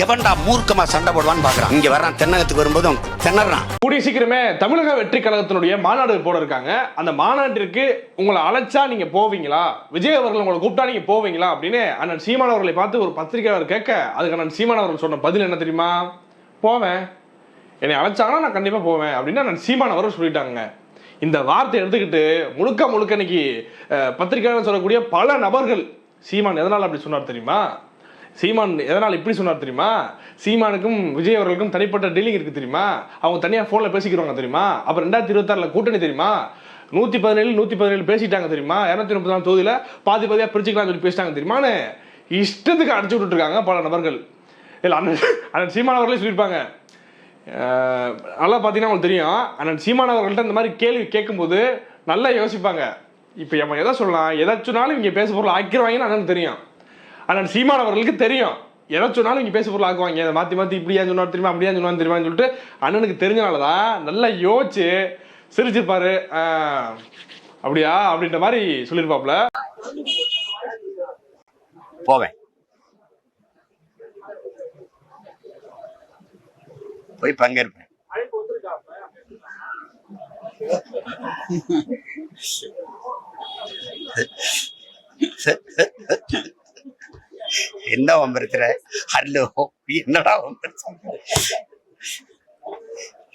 எவன்டா மூர்க்கமா சண்டை போடுவான்னு பாக்குறான். இங்க வர்றான் தென்னகத்துக்கு வரும்போதும் திணறான். கூடிய சீக்கிரமே தமிழக வெற்றி கழகத்தினுடைய மாநாடு போட இருக்காங்க. அந்த மாநாட்டிற்கு உங்களை அழைச்சா நீங்க போவீங்களா? விஜய் அவர்கள் உங்களை கூப்பிட்டா நீங்க போவீங்களா? அப்படின்னு அண்ணன் சீமான் அவர்களை பார்த்து ஒரு பத்திரிகையாளர் கேட்க அதுக்கு அண்ணன் சீமான் அவர்கள் சொன்ன பதில் என்ன தெரியுமா? போவேன். என்னை அழைச்சாங்கன்னா நான் கண்டிப்பா போவேன் அப்படின்னு அண்ணன் சீமான் அவர்கள் சொல்லிட்டாங்க. இந்த வார்த்தை எடுத்துக்கிட்டு முழுக்க முழுக்க இன்னைக்கு பத்திரிகையாளர் சொல்லக்கூடிய பல நபர்கள் சீமான் எதனால் அப்படி சொன்னார் தெரியுமா? சீமான் எதனால் இப்படி சொன்னார் தெரியுமா? சீமானுக்கும் விஜய் அவர்களுக்கும் தனிப்பட்ட டீலிங் இருக்குது தெரியுமா? அவங்க தனியாக ஃபோனில் பேசிக்கிறாங்க தெரியுமா? அப்புறம் ரெண்டாயிரத்தி இருபத்தாறில் கூட்டணி தெரியுமா? நூற்றி பதினேழு நூற்றி பதினேழு பேசிட்டாங்க தெரியுமா? இரநூத்தி முப்பத்தி நாலு தொகுதியில் பாதி பாதியாக பிரிச்சுக்கலாம் சொல்லி பேசிட்டாங்க தெரியுமான்னு? இஷ்டத்துக்கு அடிச்சு விட்டுருக்காங்க பல நபர்கள். இல்லை அண்ணன் அண்ணன் சீமான் அவர்களே சொல்லியிருப்பாங்க. நல்லா பார்த்தீங்கன்னா உங்களுக்கு தெரியும். அண்ணன் சீமான் அவர்கள்ட்ட இந்த மாதிரி கேள்வி கேட்கும்போது நல்லா யோசிப்பாங்க. இப்போ நம்ம எதை சொல்லலாம்? எதாச்சுனாலும் இங்கே பேச பொருள் ஆக்கிடுவாங்கன்னு அண்ணன் தெரியும். அண்ணன் சீமான் அவர்களுக்கு தெரியும். எதை சொன்னாலும் இங்கே பேச பொருள் ஆக்குவாங்க. இதை மாற்றி மாற்றி இப்படியா சொன்னார் தெரியுமா அப்படியா சொன்னார் தெரியுமான்னு சொல்லிட்டு அண்ணனுக்கு தெரிஞ்சனால தான் நல்லா யோசிச்சு சிரிச்சிருப்பாரு. அப்படியா அப்படின்ற மாதிரி சொல்லியிருப்பாப்ல போவேன். போய் பங்கேற்பேன். என்ன வம்பிருக்கிற? ஹலோ என்னடா வம்பிருக்க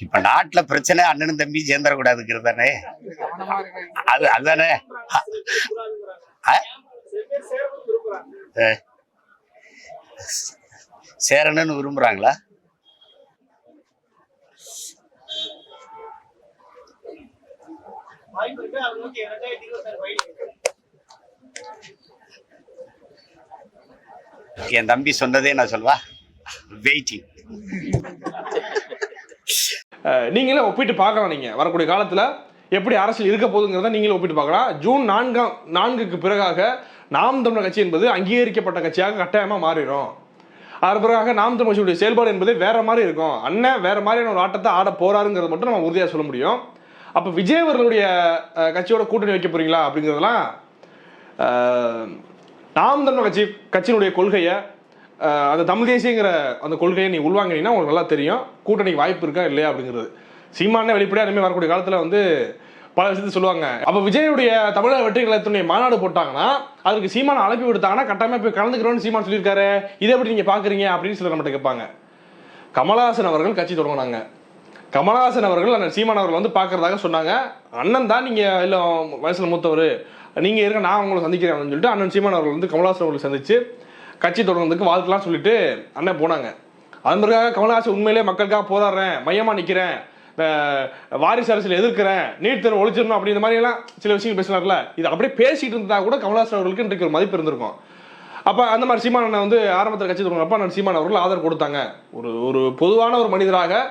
இப்ப நாட்டுல பிரச்சனை அண்ணனும் தம்பி சேர்ந்துடக்கூடாதுங்கிறது தானே அது அதுதானே? சேரணும்னு விரும்புறாங்களா வாய்ப்பு இருக்கு அ- அ? சேரணும்னு விரும்புறாங்களா? என் தம்பி சொன்னதே நான் சொல்வா வெயிட்டிங் நீங்களே ஒப்பிட்டு பார்க்கலாம் நீங்க. வரக்கூடிய காலத்துல எப்படி அரசியல் இருக்க போகுதுங்கிறத நீங்களே ஒப்பிட்டு பார்க்கலாம். ஜூன் நான்காம் நான்குக்கு பிறகாக நாம் தமிழர் கட்சி என்பது அங்கீகரிக்கப்பட்ட கட்சியாக கட்டாயமாக மாறிடும். அதன் பிறகாக நாம் தமிழ் கட்சியுடைய செயல்பாடு என்பது வேற மாதிரி இருக்கும். அண்ணன் வேற மாதிரியான ஒரு ஆட்டத்தை ஆட போறாருங்கிறத மட்டும் நம்ம உறுதியாக சொல்ல முடியும். அப்போ விஜய் அவர்களுடைய கட்சியோட கூட்டணி வைக்க போறீங்களா அப்படிங்கிறதெல்லாம் நாம் தமிழ் கட்சி கட்சியினுடைய கொள்கையை அந்த தமிழ் தேசியங்கிற அந்த கொள்கையை நீ உள்வாங்கினீங்கன்னா உங்களுக்கு நல்லா தெரியும். கூட்டணிக்கு வாய்ப்பு இருக்கா இல்லையா அப்படிங்கிறது. சீமானே வெளிப்படையாக இனிமேல் வரக்கூடிய காலத்தில் வந்து பல விஷயத்தை சொல்லுவாங்க. அப்போ விஜயனுடைய தமிழக வெற்றி கழகத்தினுடைய மாநாடு போட்டாங்கன்னா அதுக்கு சீமானை அழைப்பி விடுத்தாங்கன்னா கட்டாயமாக போய் கலந்துக்கிறோன்னு சீமான் சொல்லியிருக்காரு. இதை எப்படி நீங்கள் பார்க்குறீங்க அப்படின்னு சிலர் நம்மகிட்ட கேட்பாங்க. கமலஹாசன் அவர்கள் கட்சி தொடங்கினாங்க. கமலஹாசன் அவர்கள் அந்த சீமான் அவர்கள் வந்து பார்க்கறதாக சொன்னாங்க. அண்ணன் தான் நீங்கள் இல்லை வயசில் மூத்தவர். நீங்கள் இருக்க நான் உங்களை சந்திக்கிறேன் அப்படின்னு சொல்லிட்டு அண்ணன் சீமான் அவர்கள் வந்து கமலஹாசன் அவர்களை சந்திச்சு கட்சி தொடங்குறதுக்கு வாழ்த்துலாம் சொல்லிட்டு அண்ணன் போனாங்க. அதன் பிறகாக கமலஹாசன் உண்மையிலே மக்களுக்காக போராடுறேன் மையமாக நிற்கிறேன் வாரிசு அரசியல் எதிர்க்கிறேன் நீட் தேர்வு ஒழிச்சிடணும் அப்படின்ற மாதிரிலாம் சில விஷயங்கள் பேசினார்ல. இது அப்படியே பேசிட்டு இருந்தா கூட கமல்ஹாசன் அவர்களுக்கு இன்றைக்கு ஒரு மதிப்பு இருந்திருக்கும். அப்போ அந்த மாதிரி சீமான் அண்ணன் வந்து ஆரம்பத்தில் கட்சி தொடங்கினப்ப அண்ணன் சீமான் அவர்கள் ஆதரவு கொடுத்தாங்க. ஒரு ஒரு பொதுவான ஒரு மனிதராக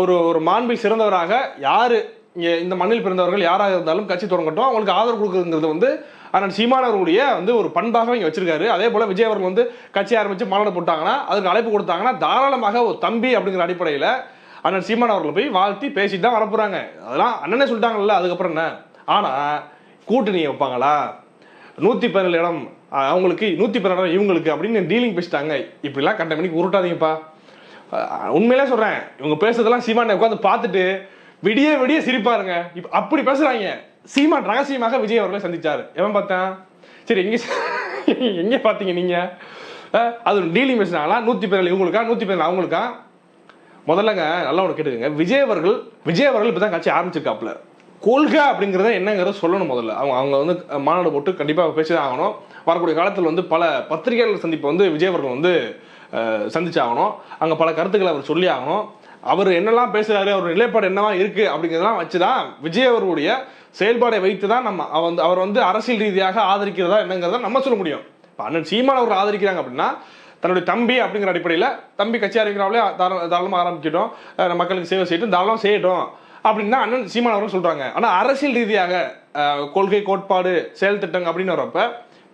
ஒரு ஒரு மாண்பில் சிறந்தவராக யார் இந்த மண்ணில் பிறந்தவர்கள் யாராக இருந்தாலும் கட்சி தொடங்கட்டும். அவங்களுக்கு ஆதரவு கொடுக்குறதுங்கிறது வந்து அண்ணன் சீமானவர்களுடைய வந்து ஒரு பண்பாக இங்கே வச்சிருக்காரு. அதே போல் விஜய் அவர்கள் வந்து கட்சி ஆரம்பித்து மாநாடு போட்டாங்கன்னா அதுக்கு அழைப்பு கொடுத்தாங்கன்னா தாராளமாக ஒரு தம்பி அப்படிங்கிற அடிப்படையில் அண்ணன் சீமான் அவர்களை போய் வாழ்த்தி பேசிட்டு தான் வரப்போகிறாங்க அதெல்லாம் அண்ணனே சொல்லிட்டாங்கல்ல அதுக்கப்புறம் என்ன? ஆனால் கூட்டணி வைப்பாங்களா? நூற்றி பதினேழு இடம் அவங்களுக்கு நூற்றி பதினேழு இடம் இவங்களுக்கு அப்படின்னு டீலிங் பேசிட்டாங்க. இப்படிலாம் கண்ட மணிக்கு உருட்டாதீங்கப்பா. உண்மையிலே சொல்கிறேன் இவங்க பேசுறதெல்லாம் சீமானை உட்காந்து பார்த்துட்டு விடிய விடிய சிரிப்பாருங்க. இப்ப அப்படி பேசுறாங்க. சீமான் ரகசியமாக விஜய் அவர்களை சந்திச்சாரு. எவன் பார்த்தேன் சரி எங்க எங்க பாத்தீங்க நீங்க? அது டீலிங் பேசினாங்களா நூத்தி பதினேழு இவங்களுக்கா? நூத்தி பதினேழு அவங்களுக்கா? முதல்லங்க நல்லா ஒன்று கேட்டுக்கங்க. விஜய் அவர்கள் விஜய் அவர்கள் இப்போ தான் கட்சி ஆரம்பிச்சிருக்காப்புல. கொள்கை அப்படிங்கிறத என்னங்கிறத சொல்லணும் முதல்ல. அவங்க அவங்க வந்து மாநாடு போட்டு கண்டிப்பாக பேசி தான் ஆகணும். வரக்கூடிய காலத்தில் வந்து பல பத்திரிகையாளர் சந்திப்பை வந்து விஜய் அவர்கள் வந்து சந்திச்சாகணும். அங்கே பல கருத்துக்களை அவர் சொல்லி ஆகணும். அவர் என்னெல்லாம் பேசுறாரு அவர் நிலைப்பாடு என்னவா இருக்கு அப்படிங்கிறதெல்லாம் வச்சு தான் விஜய் அவர்களுடைய செயல்பாடை வைத்து தான் நம்ம அவ வந்து அவர் வந்து அரசியல் ரீதியாக ஆதரிக்கிறதா என்னங்கிறத நம்ம சொல்ல முடியும். இப்போ அண்ணன் சீமான் அவர் ஆதரிக்கிறாங்க அப்படின்னா தன்னுடைய தம்பி அப்படிங்கிற அடிப்படையில் தம்பி கட்சி ஆரம்பிக்கிறாங்களே தாராள தாராளமாக ஆரம்பிக்கட்டும். மக்களுக்கு சேவை செய்யட்டும் தாராளமாக செய்யட்டும் அப்படின்னா அண்ணன் சீமான் அவர்கள் சொல்கிறாங்க ஆனால் அரசியல் ரீதியாக கொள்கை கோட்பாடு செயல் திட்டங்கள் அப்படின்னு வரப்ப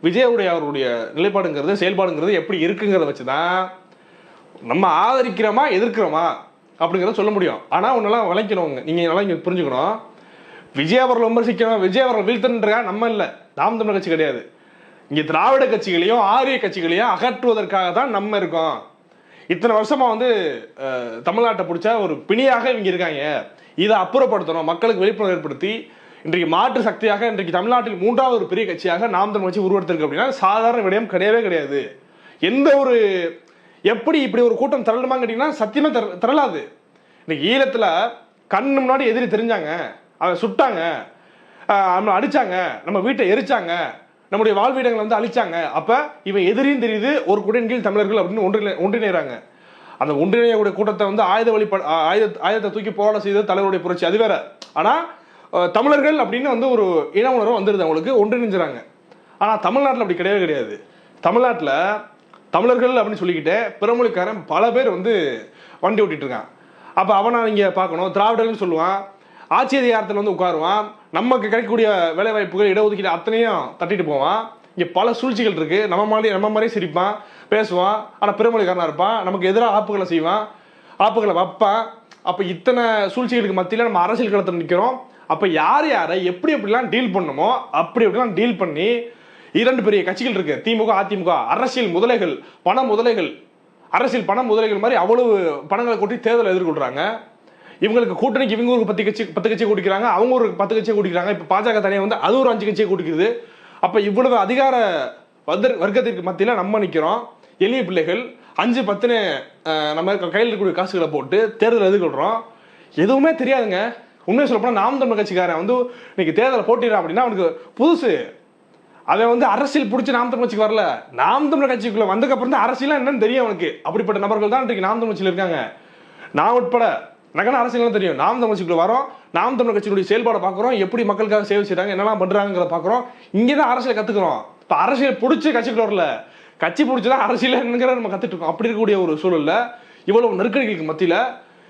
விஜயவுடைய அவருடைய நிலைப்பாடுங்கிறது செயல்பாடுங்கிறது எப்படி இருக்குங்கிறத வச்சு தான் நம்ம ஆதரிக்கிறோமா எதிர்க்கிறோமா அப்படிங்கிறத சொல்ல முடியும். ஆனால் ஒன்றெல்லாம் விளைக்கணும் நீங்கள் நல்லா இங்கே புரிஞ்சுக்கணும். விஜய் அவர்கள் விமர்சிக்கணும். விஜய் அவர்கள் வீழ்த்தன்றா நம்ம இல்லை. நாம் தமிழர் கட்சி கிடையாது. இங்கே திராவிட கட்சிகளையும் ஆரிய கட்சிகளையும் அகற்றுவதற்காக தான் நம்ம இருக்கோம். இத்தனை வருஷமா வந்து தமிழ்நாட்டை பிடிச்ச ஒரு பிணியாக இவங்க இருக்காங்க. இதை அப்புறப்படுத்தணும். மக்களுக்கு விழிப்புணர்வு ஏற்படுத்தி இன்றைக்கு மாற்று சக்தியாக இன்றைக்கு தமிழ்நாட்டில் மூன்றாவது ஒரு பெரிய கட்சியாக நாம் தமிழ் கட்சி உருவெடுத்திருக்கு அப்படின்னா சாதாரண விடயம் கிடையவே கிடையாது. எந்த ஒரு எப்படி இப்படி ஒரு கூட்டம் திரளுமான்னு கேட்டிங்கன்னா சத்தியமே திர- திரளாது. இன்னைக்கு ஈழத்தில் கண் முன்னாடி எதிரி தெரிஞ்சாங்க. அதை சுட்டாங்க. நம்மளை அடித்தாங்க நம்ம வீட்டை எரிச்சாங்க. நம்முடைய வாழ்விடங்களை வந்து அழிச்சாங்க. அப்போ இவன் எதிரியும் தெரியுது ஒரு குடியின் கீழ் தமிழர்கள் அப்படின்னு ஒன்றிணை ஒன்றிணைகிறாங்க அந்த ஒன்றிணையக்கூடிய கூட்டத்தை வந்து ஆயுத வழி ஆயுத ஆயுதத்தை தூக்கி போராட செய்தது தலைவருடைய புரட்சி. அது வேற. ஆனால் தமிழர்கள் அப்படின்னு வந்து ஒரு இன உணர்வு வந்துடுது அவங்களுக்கு. ஒன்றிணைஞ்சுறாங்க. ஆனால் தமிழ்நாட்டில் அப்படி கிடையவே கிடையாது. தமிழ்நாட்டில் தமிழர்கள் அப்படின்னு சொல்லிக்கிட்டு பிறமொழிக்காரன் பல பேர் வந்து வண்டி ஓட்டிட்டு இருக்கான் அப்போ அவனை நீங்கள் பார்க்கணும். திராவிடர்கள்னு சொல்லுவான். ஆட்சி அதிகாரத்தில் வந்து உட்காருவான். நமக்கு கிடைக்கக்கூடிய வேலை வாய்ப்புகள் இடஒதுக்கீடு அத்தனையும் தட்டிட்டு போவான். இங்கே பல சூழ்ச்சிகள் இருக்கு. நம்ம மாதிரி நம்ம மாதிரியே சிரிப்பான் பேசுவான். ஆனால் பிறமொழிக்காரனா இருப்பான். நமக்கு எதிராக ஆப்புகளை செய்வான். ஆப்புகளை வைப்பான். அப்போ இத்தனை சூழ்ச்சிகளுக்கு மத்தியில் நம்ம அரசியல் களத்தில் நிற்கிறோம் அப்போ யார் யாரை எப்படி எப்படிலாம் டீல் பண்ணுமோ அப்படி எப்படிலாம் டீல் பண்ணி இரண்டு பெரிய கட்சிகள் இருக்கு. திமுக அதிமுக அரசியல் முதலைகள் பண முதலைகள். அரசியல் பண முதலைகள் மாதிரி அவ்வளவு பணங்களை கொட்டி தேர்தல் எதிர்கொள்றாங்க. இவங்களுக்கு கூட்டணிக்கு இவங்க ஒரு பத்து கட்சி பத்து கட்சியை கூட்டிக்கிறாங்க. அவங்க ஒரு பத்து கட்சியை கூட்டிக்கிறாங்க. இப்போ பாஜக தனியாக வந்து அது ஒரு அஞ்சு கட்சியை கூட்டிக்கிறது அப்போ இவ்வளவு அதிகார வர்க்க வர்க்கத்திற்கு மத்தியில் நம்ம நிற்கிறோம் எளிய பிள்ளைகள் அஞ்சு பத்துன்னு நம்ம கையில் இருக்கக்கூடிய காசுகளை போட்டு தேர்தல் எதிர்கொள்கிறோம் எதுவுமே தெரியாதுங்க. உண்மையை சொல்லப்போனால் நாம் தமிழ் கட்சிக்காரன் வந்து இன்னைக்கு தேர்தலை போட்டிடுறான் அப்படின்னா அவனுக்கு புதுசு அவன் வந்து அரசியல் பிடிச்சி நாம் தமிழ் கட்சிக்கு வரல. நாம் தமிழ் கட்சிக்குள்ள வந்ததுக்கப்புறம் தான் அரசியலாம் என்னன்னு தெரியும் அவனுக்கு. அப்படிப்பட்ட நபர்கள் தான் இன்றைக்கு நாம் தமிழ் கட்சியில் இருக்காங்க. நான் உட்பட நகன அரசியல் தெரியும். நாம் தமிழ் கட்சிக்குள்ள வரோம். நாம் தமிழ் கட்சியினுடைய செயல்பாடை பார்க்குறோம். எப்படி மக்களுக்காக சேவை செய்கிறாங்க என்னெல்லாம் பண்ணுறாங்கிறத பார்க்குறோம். இங்கே தான் அரசியல் கத்துக்கிறோம். இப்போ அரசியல் பிடிச்சி கட்சிக்குள்ள வரல. கட்சி பிடிச்சதான் அரசியல் என்கிற நம்ம கத்துட்டு இருக்கோம். அப்படி இருக்கக்கூடிய ஒரு சூழல்ல இவ்வளவு நெருக்கடிகளுக்கு மத்தியில்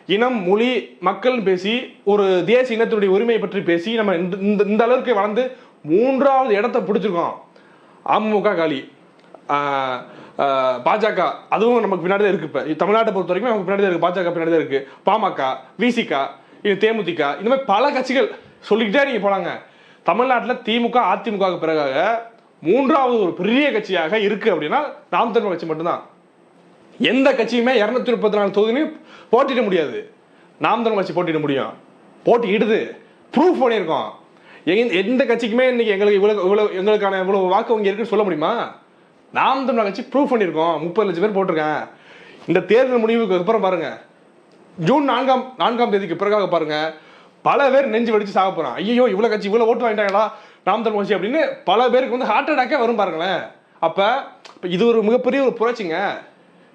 இனம் மொழி மக்கள்னு பேசி ஒரு தேசிய இனத்தினுடைய உரிமையை பற்றி பேசி நம்ம இந்த- இந்த இந்த அளவுக்கு வளர்ந்து மூன்றாவது இடத்த பிடிச்சிருக்கோம். அமமுக காலி. பாஜக அதுவும் நமக்கு பின்னாடி தான் இருக்கு இப்போ. தமிழ்நாட்டை பொறுத்த வரைக்கும் நமக்கு பின்னாடி தான் இருக்கு. பாஜக பின்னாடி தான் இருக்கு. பாமக விசிக இது தேமுதிக இந்த மாதிரி பல கட்சிகள் சொல்லிக்கிட்டே நீங்க போலாங்க. தமிழ்நாட்டில் திமுக அதிமுக பிறகாக மூன்றாவது ஒரு பெரிய கட்சியாக இருக்கு அப்படின்னா நாம் தமிழ் கட்சி மட்டும்தான். எந்த கட்சியுமே இரநூத்தி முப்பத்தி நாலு தொகுதியிலையும் போட்டிட முடியாது. நாம் தமிழ் கட்சி போட்டிட முடியும். போட்டியிடுது. ப்ரூஃப் பண்ணியிருக்கோம். எந்த கட்சிக்குமே இன்னைக்கு எங்களுக்கு இவ்வளவு இவ்வளவு எங்களுக்கான இவ்வளவு வாக்கு வங்கி இருக்குன்னு சொல்ல முடியுமா? நாம் தமிழ் கட்சி ப்ரூஃப் பண்ணியிருக்கோம். முப்பது லட்சம் பேர் போட்டிருக்கேன். இந்த தேர்தல் முடிவுக்கு அப்புறம் பாருங்க. ஜூன் நான்காம் நான்காம் தேதிக்கு பிறகாக பாருங்க. பல பேர் நெஞ்சு வெடிச்சு சாக போறான் ஐயோ இவ்வளவு கட்சி இவ்வளவு ஓட்டு வாங்கிட்டாங்களா? நாம் தமிழ் கட்சி அப்படின்னு பல பேருக்கு வந்து ஹார்ட் அட்டாக்கே வரும் பாருங்களேன். அப்ப இது ஒரு மிகப்பெரிய ஒரு புரட்சிங்க.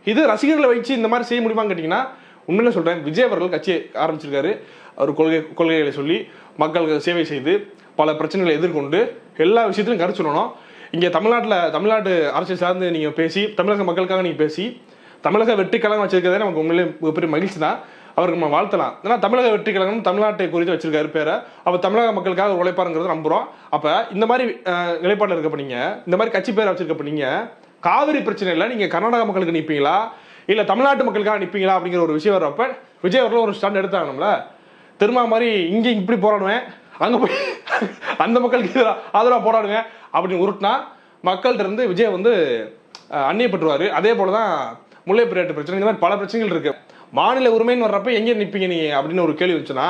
இது ரசிகர்களை வச்சு இந்த மாதிரி செய்ய முடியுமான்னு கேட்டீங்கன்னா உண்மையில சொல்றேன். விஜய் அவர்கள் கட்சியை ஆரம்பிச்சிருக்காரு. அவர் கொள்கை கொள்கைகளை சொல்லி மக்களுக்கு சேவை செய்து பல பிரச்சனைகளை எதிர்கொண்டு எல்லா விஷயத்திலும் கருத்து சொல்லணும். இங்கே தமிழ்நாட்டில் தமிழ்நாட்டு அரசியல் சார்ந்து நீங்கள் பேசி தமிழக மக்களுக்காக நீங்கள் பேசி தமிழக வெற்றி கழகம் வச்சிருக்கிறதே நமக்கு உண்மையிலே மிகப்பெரிய மகிழ்ச்சி தான். அவருக்கு நம்ம வாழ்த்தலாம். ஏன்னா தமிழக வெற்றி கழகம் தமிழ்நாட்டை குறித்து வச்சிருக்காரு பேரை. அப்போ தமிழக மக்களுக்காக ஒரு உழைப்பாருங்கிறத அப்போ இந்த மாதிரி அஹ், நிலைப்பாடுல இருக்கப்ப இந்த மாதிரி கட்சி பேரை வச்சிருக்கப்ப நீங்க காவிரி பிரச்சனையில் நீங்கள் கர்நாடக மக்களுக்கு நிற்பீங்களா இல்லை தமிழ்நாட்டு மக்களுக்காக நிற்பீங்களா அப்படிங்கிற ஒரு விஷயம் வர்றப்ப விஜய் அவர்களும் ஒரு ஸ்டாண்ட் எடுத்தாங்கல்ல திரும்ப மாதிரி இங்கே இப்படி போராடுவேன். அங்கே போய் அந்த மக்களுக்கு எதிராக ஆதரவாக போராடுவேன் அப்படின்னு உருட்டினா மக்கள்கிட்ட இருந்து விஜய் வந்து அந்நியப்பட்டுருவார் அதே அதே போலதான் முல்லை பெரியாட்டு பிரச்சனை இந்த மாதிரி பல பிரச்சனைகள் இருக்குது மாநில உரிமைன்னு வர்றப்ப எங்கே நிற்பீங்க நீங்க அப்படின்னு ஒரு கேள்வி வச்சுன்னா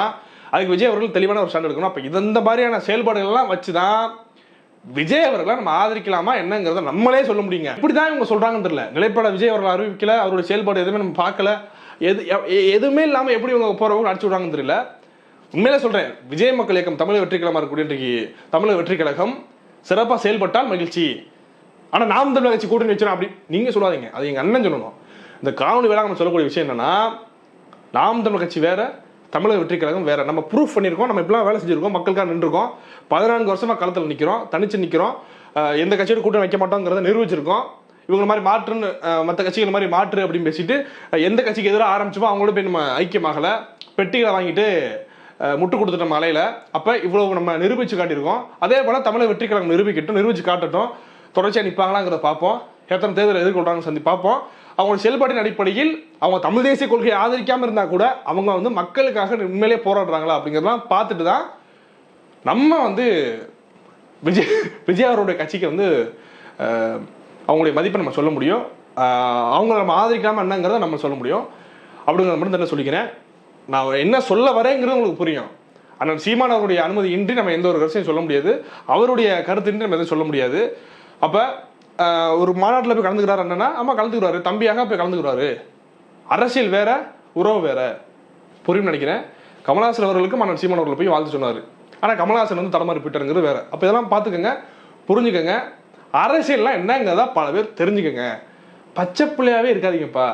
அதுக்கு விஜய் அவர்கள் தெளிவான ஒரு ஸ்டாண்ட் எடுக்கணும். அப்போ இந்த மாதிரியான செயல்பாடுகள் எல்லாம் வச்சுதான் விஜய் அவர்களை நம்ம ஆதரிக்கலாமா என்னங்கிறத நம்மளே சொல்ல முடியுங்க. இப்படிதான் இவங்க சொல்றாங்கன்னு தெரியல. நிலைப்பாட விஜய் அவர்கள் அறிவிக்கல அவருடைய செயல்பாடு எதுவுமே நம்ம பார்க்கல. எது எ- எதுவுமே இல்லாமல் எப்படி இவங்க போறவங்க அடிச்சு விடுறாங்கன்னு தெரியல. உண்மையில சொல்றேன் விஜய் மக்கள் இயக்கம் தமிழக வெற்றி கழகமா இருக்கக்கூடிய இன்றைக்கு தமிழக வெற்றி கழகம் சிறப்பாக செயல்பட்டால் மகிழ்ச்சி. ஆனா நாம் தமிழக கட்சி கூட்டணி வச்சிடும் அப்படி நீங்க சொல்லாதீங்க. அது எங்க அண்ணன் சொல்லணும். இந்த காணொலி வேளாண் நம்ம சொல்லக்கூடிய விஷயம் என்னன்னா நாம் தமிழ் கட்சி வேற தமிழக வெற்றி கழகம் வேற. நம்ம ப்ரூஃப் பண்ணியிருக்கோம் நம்ம இப்படிலாம் வேலை செஞ்சிருக்கோம் மக்களுக்காக நின்றுருக்கோம். பதினான்கு வருஷமா களத்தில் நிற்கிறோம் தனிச்சு நிற்கிறோம் எந்த கட்சியோட கூட்டணி வைக்க மாட்டோங்கிறத நிரூபிச்சிருக்கோம். இவங்க மாதிரி மாற்றுன்னு மற்ற கட்சிகள் மாதிரி மாற்று அப்படின்னு பேசிட்டு எந்த கட்சிக்கு எதிராக ஆரம்பிச்சோமோ அவங்களோட போய் நம்ம ஐக்கியமாகல. பெட்டிகளை வாங்கிட்டு முட்டு கொடுத்துட்ட மலையில. அப்போ இவ்வளவு நம்ம நிரூபிச்சு காட்டியிருக்கோம். அதே போல தமிழை வெற்றி கழகம் நிரூபிக்கட்டும் நிரூபிச்சு காட்டட்டும். தொடர்ச்சியாக நிற்பாங்களாங்கிறத பார்ப்போம். எத்தனை தேர்தல் எதிர்கொள்றாங்க சந்தி பார்ப்போம். அவங்க செயல்பாட்டின் அடிப்படையில் அவங்க தமிழ் தேசிய கொள்கையை ஆதரிக்காம இருந்தா கூட அவங்க வந்து மக்களுக்காக உண்மையிலேயே போராடுறாங்களா அப்படிங்கிறதெல்லாம் பார்த்துட்டு தான் நம்ம வந்து விஜய் விஜய் அவருடைய கட்சிக்கு வந்து அவங்களுடைய மதிப்பை நம்ம சொல்ல முடியும். அவங்கள நம்ம ஆதரிக்காம என்னங்கிறத நம்ம சொல்ல முடியும். அப்படிங்கிறத மட்டும் தான் சொல்லிக்கிறேன். நான் என்ன சொல்ல வரேங்கிறது உங்களுக்கு புரியும். ஆனால் சீமான் அவருடைய அனுமதி இன்றி நம்ம எந்த ஒரு கருத்தையும் சொல்ல முடியாது. அவருடைய கருத்தின்றி நம்ம எதுவும் சொல்ல முடியாது. அப்போ ஒரு மாநாட்டில் போய் கலந்துக்கிறாரு என்னன்னா ஆமாம் கலந்துக்கிறாரு. தம்பியாக போய் கலந்துக்கிறாரு. அரசியல் வேற உறவு வேற. புரியும் நினைக்கிறேன். கமலஹாசன் அவர்களுக்கும் மன்னன் சீமான் அவர்கள் போய் வாழ்த்து சொன்னார். ஆனால் கமலஹாசன் வந்து தடமாறி போயிட்டாருங்கிறது வேற. அப்போ இதெல்லாம் பார்த்துக்கோங்க புரிஞ்சுக்கோங்க. அரசியல்லாம் என்னங்கிறதா பல பேர் தெரிஞ்சுக்கோங்க. பச்சை பிள்ளையாவே இருக்காதீங்கப்பா.